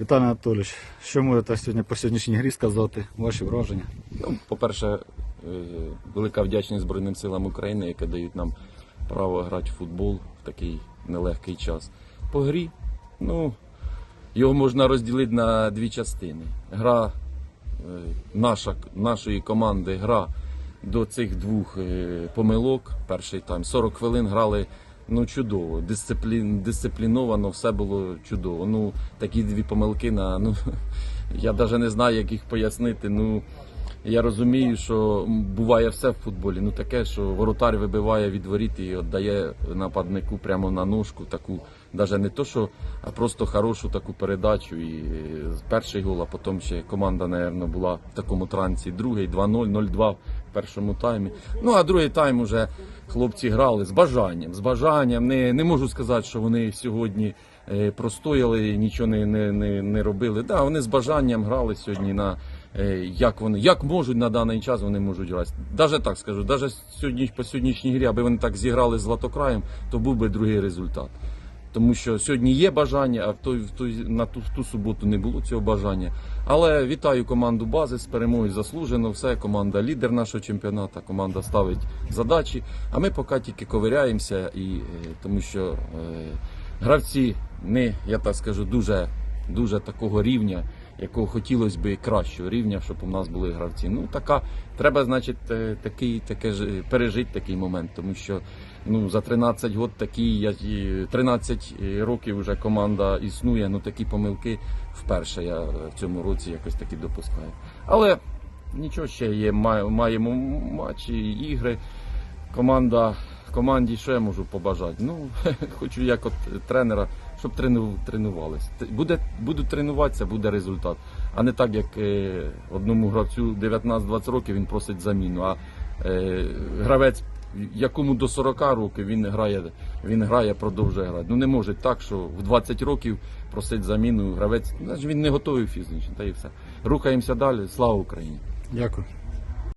Віталій Анатолійович, що можете сьогодні по сьогоднішній грі сказати? Ваші враження? Ну, по-перше, е, велика вдячність Збройним силам України, які дають нам право грати в футбол в такий нелегкий час. По грі, ну, його можна розділити на дві частини. Гра е, наша, нашої команди, гра до цих двох е, помилок. Перший тайм 40 хвилин грали. Ну, чудово, дисциплін, дисципліновано, все було чудово. Ну, такі дві помилки на ну я навіть не знаю, як їх пояснити. Ну я розумію, що буває все в футболі. Ну таке, що воротар вибиває від воріт і віддає нападнику прямо на ножку, таку, навіть не то, що а просто хорошу таку передачу. І е, перший гол, а потім ще команда, напевно, була в такому трансі. Другий 2-0, 0-2 першому таймі. Ну а другий тайм уже хлопці грали з бажанням. З бажанням. Не, не можу сказати, що вони сьогодні е, простояли, нічого не, не, не, не робили. Да, вони з бажанням грали сьогодні на е, як вони як можуть на даний час, вони можуть грати. Даже так скажу, даже сьогодні по сьогоднішній грі, аби вони так зіграли з Златокраєм, то був би другий результат. Тому що сьогодні є бажання, а в той, в той на ту, в ту суботу не було цього бажання. Але вітаю команду бази з перемогою заслужено. Все, команда лідер нашого чемпіонату, команда ставить задачі. А ми поки тільки ковиряємося, і е, тому що е, гравці не, я так скажу, дуже, дуже такого рівня, якого хотілося б кращого рівня, щоб у нас були гравці. Ну така треба, значить, е, такий, таке е, пережити такий момент, тому що ну за 13 років такі, я 13 років вже команда існує. Ну такі помилки вперше я в цьому році якось такі допускаю. Але нічого ще є. Маємо матчі, ігри. Команда. Команді я можу побажати? Ну, хочу як от тренера, щоб тренувалися. Буде, будуть тренуватися, буде результат. А не так, як е, одному гравцю 19-20 років він просить заміну. А е, гравець, якому до 40 років він грає, він грає, продовжує грати. Ну не може так, що в 20 років просить заміну гравець, він не готовий фізично, та і все. Рухаємося далі. Слава Україні! Дякую.